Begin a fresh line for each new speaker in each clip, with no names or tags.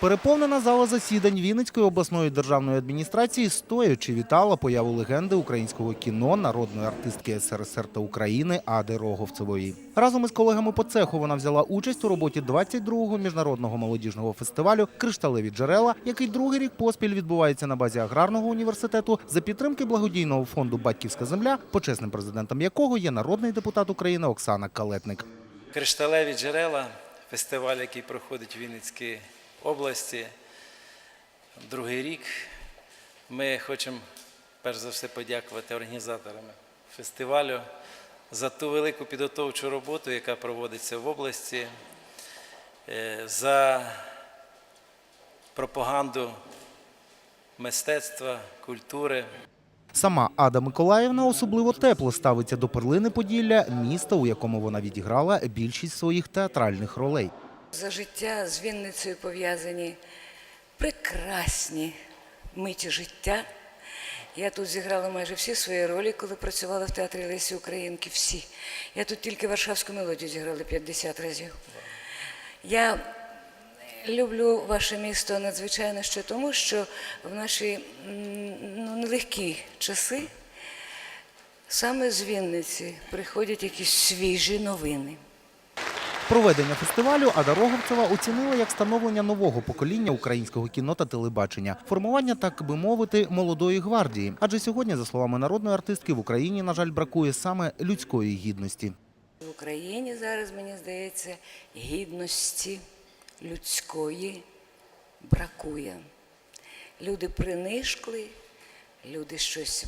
Переповнена зала засідань Вінницької обласної державної адміністрації стоячи вітала появу легенди українського кіно, народної артистки СРСР та України Ади Роговцевої. Разом із колегами по цеху вона взяла участь у роботі 22-го міжнародного молодіжного фестивалю Кришталеві джерела, який другий рік поспіль відбувається на базі аграрного університету за підтримки благодійного фонду Батьківська земля, почесним президентом якого є народний депутат України Оксана Калетник.
Кришталеві джерела, фестиваль, який проходить в Вінницькій області. Другий рік. Ми хочемо перш за все подякувати організаторам фестивалю за ту велику підготовчу роботу, яка проводиться в області, е, за пропаганду мистецтва, культури.
Сама Ада Миколаївна особливо тепло ставиться до перлини Поділля, міста, у якому вона відіграла більшість своїх театральних ролей.
За життя з Вінницею пов'язані прекрасні миті життя. Я тут зіграла майже всі свої ролі, коли працювала в театрі Лесі Українки. Всі. Я тут тільки варшавську мелодію зіграла 50 разів. Я люблю ваше місто надзвичайно ще тому, що в наші ну, нелегкі часи саме з Вінниці приходять якісь свіжі новини.
Проведення фестивалю Ада Роговцева оцінила як становлення нового покоління українського кіно та телебачення, формування, так би мовити, молодої гвардії. Адже сьогодні, за словами народної артистки, в Україні, на жаль, бракує саме людської гідності.
В Україні зараз, мені здається, гідності людської бракує. Люди принишкли, люди щось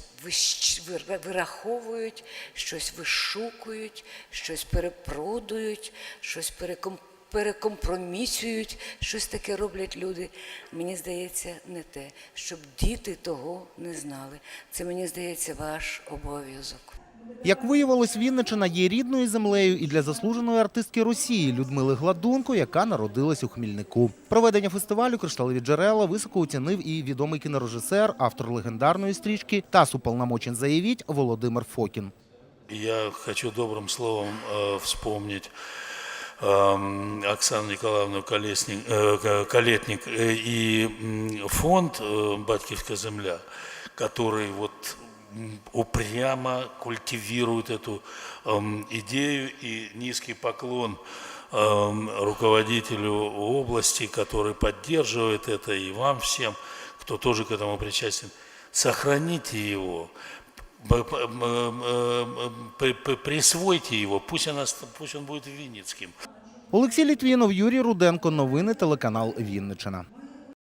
вираховують, щось вишукують, щось перепродують, щось переком- перекомпромісюють, щось таке роблять люди. Мені здається, не те, щоб діти того не знали. Це мені здається ваш обов'язок.
Як виявилось, Вінничина є рідною землею і для заслуженої артистки Росії Людмили Гладунко, яка народилась у Хмільнику. Проведення фестивалю Кришталеві джерела високо оцінив і відомий кінорежисер, автор легендарної стрічки «ТАСС уполномочен заявить» Володимир Фокін.
Я хочу добрым словом э, вспомнить эм, Оксану Николаевну Колесник, э, К- Калетник э, и м, фонд э, «Батьківська земля», который вот м, упрямо культивирует эту эм, идею и низкий поклон эм, руководителю области, который поддерживает это, и вам всем, кто тоже к этому причастен. Сохраните его, П- п- м, м, м, при- при- присвойте его, пусть, она, ст- пусть он будет Винницким.
Олексій Літвінов, Юрій Руденко. Новини телеканал Вінничина.